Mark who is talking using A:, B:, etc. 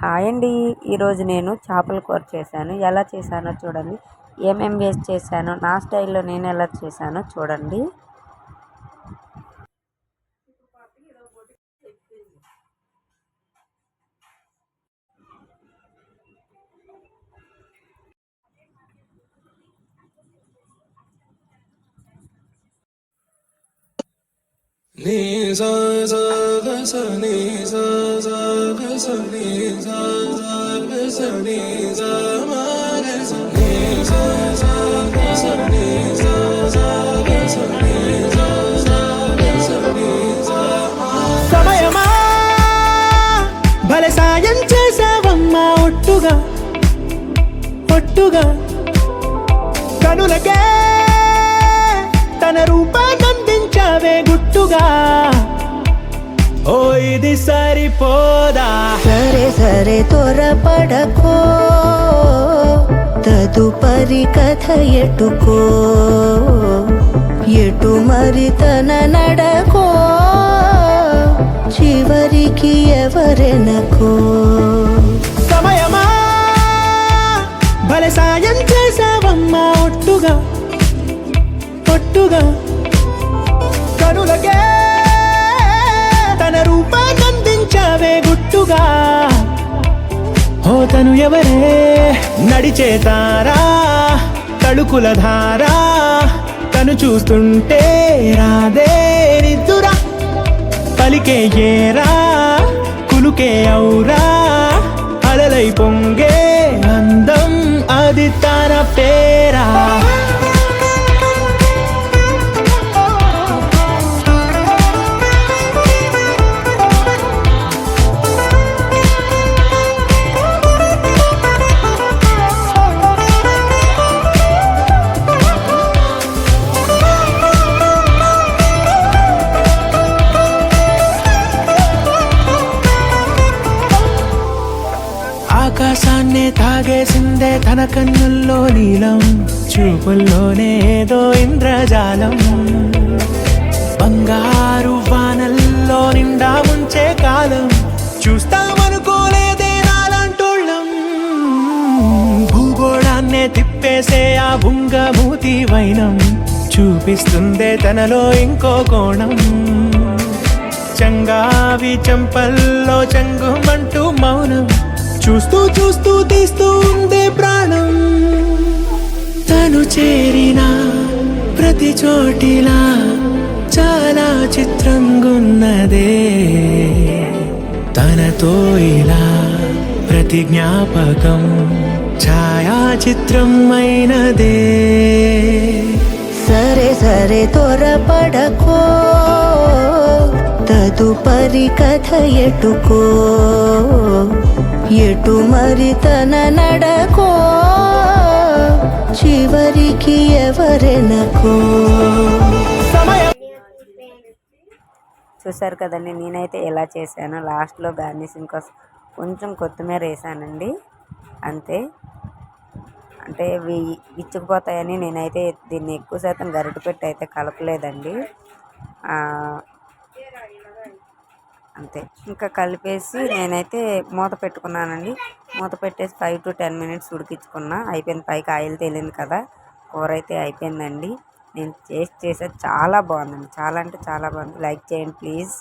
A: Hi అండి. ఈరోజు నేను చేపల కూర చేశాను. ఎలా చేశానో చూడండి. ఏమేం వేస్ట్ చేశానో నా స్టైల్లో నేను ఎలా చేశానో చూడండి.
B: Ni sa sa sa ni sa
C: సమయమా భలే సాయం చేసావమ్మా ఒట్టుగా ఒట్టుగా కనులకే తన రూపాన్ని అందించావే గుట్టుగా ఇది సరిపోదా?
D: సరే సరే త్వరపడకో. తదుపరి కథ ఎటుకో. ఎటు మరి తన నడకో? చివరికి ఎవరెనకో?
C: సమయమా? భలే సాయం చేసావమ్మా ఒట్టుగా. ఒట్టుగా. కనులకే తన గుట్టుగా. ఓ తను ఎవరే? నడిచే తారా తడుకుల ధారా. తను చూస్తుంటే రాదే నిద్దురా. పలికే ఏరా కులుకే ఔరా. అలలై పొంగే అందం అది తన పేరా. ఆకాశాన్నే తాగేసిందే తన కన్నుల్లో నీలం చూపుల్లోనే ఏదో ఇంద్రజాలం. బంగారు వానల్లో నిండా ఉంచే కాలం చూస్తామనుకోలేదే నాలంటోళ్ళం. భూగోళాన్నే తిప్పేసే ఆ బుంగమూతి వైనం చూపిస్తుందే తనలో ఇంకో కోణం. చంగావి చెంపల్లో చంగుమంటూ మౌనం చూస్తూ చూస్తూ తీస్తూ ఉందే ప్రాణం. తను చేరిన ప్రతి చోటిలా చాలా చిత్రంగున్నదే. తనతో ఇలా ప్రతి జ్ఞాపకం ఛాయాచిత్రం అయినదే.
D: సరే సరే త్వరపడకో. తదుపరి కథ ఎటుకో. ఎటు మరి తన నడకో? చివరికి ఎవరెనకో?
A: చూసారు కదండి నేనైతే ఎలా చేశానో లాస్ట్లో గార్నిషింగ్ కోసం కొంచెం కొత్తిమీర వేసానండి. అంతే. అంటే ఇవి ఇచ్చుకుపోతాయని నేనైతే దీన్ని ఎక్కువ శాతం గరిటె పెట్టి అయితే కలపలేదండి. అంతే. ఇంకా కలిపేసి నేనైతే మూత పెట్టుకున్నానండి. మూత పెట్టేసి ఫైవ్ టు టెన్ మినిట్స్ ఉడికించుకున్నా. అయిపోయింది. పైకి ఆయిల్ తేలింది కదా. కూర అయితే అయిపోయిందండి. నేను చేసి చేసేది చాలా బాగుందండి. చాలా అంటే చాలా బాగుంది. లైక్ చేయండి ప్లీజ్.